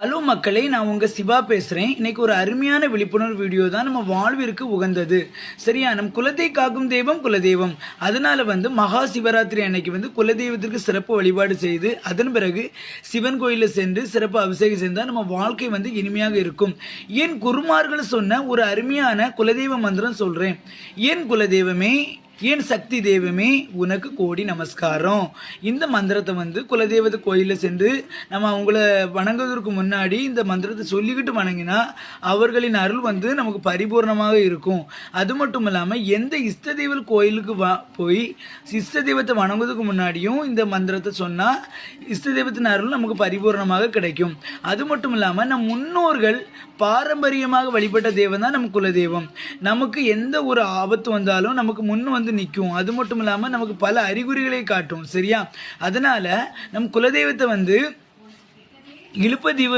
Hello மக்களே நான் உங்கள் சிவா பேசுகிறேன் இன்னைக்கு ஒரு அருமையான விழிப்புணர்வு வீடியோ தான் நம்ம வாழ்விற்கு உகந்தது. சரியா? நம் குலத்தை காக்கும் தெய்வம் குலதெய்வம். அதனால வந்து மகா சிவராத்திரி அன்னைக்கு வந்து குலதெய்வத்திற்கு சிறப்பு வழிபாடு செய்து அதன் பிறகு சிவன் கோயிலில் சென்று சிறப்பு அபிஷேகம் செய்தால் நம்ம வாழ்க்கை வந்து இனிமையாக இருக்கும். ஏன் குருமார்கள் சொன்ன ஒரு அருமையான குலதெய்வ மந்திரம் சொல்கிறேன் என் குலதெய்வமே ஏன் சக்தி தெய்வமே உனக்கு கோடி நமஸ்காரம்? இந்த மந்திரத்தை வந்து குலதெய்வத கோயிலில் சென்று நம்ம அவங்கள வணங்குவதற்கு முன்னாடி இந்த மந்திரத்தை சொல்லிக்கிட்டு வணங்கினா அவர்களின் அருள் வந்து நமக்கு பரிபூர்ணமாக இருக்கும். அது மட்டும் இல்லாமல் எந்த இஷ்ட தெய்வ கோயிலுக்கு வா போய் இஷ்ட தெய்வத்தை வணங்குவதற்கு முன்னாடியும் இந்த மந்திரத்தை சொன்னால் இஷ்ட தெய்வத்தின் அருள் நமக்கு பரிபூர்ணமாக கிடைக்கும். அது மட்டும் இல்லாமல் நம் முன்னோர்கள் பாரம்பரியமாக வழிபட்ட தெய்வம் தான் நம்ம குலதெய்வம். நமக்கு எந்த ஒரு ஆபத்து வந்தாலும் நமக்கு முன் வந்து நிற்கும் அது மட்டும் இல்லாமல் நமக்கு பல அறிகுறிகளை காட்டும். சரியா? அதனால நம் குலதெய்வத்தை வந்து இழுப்ப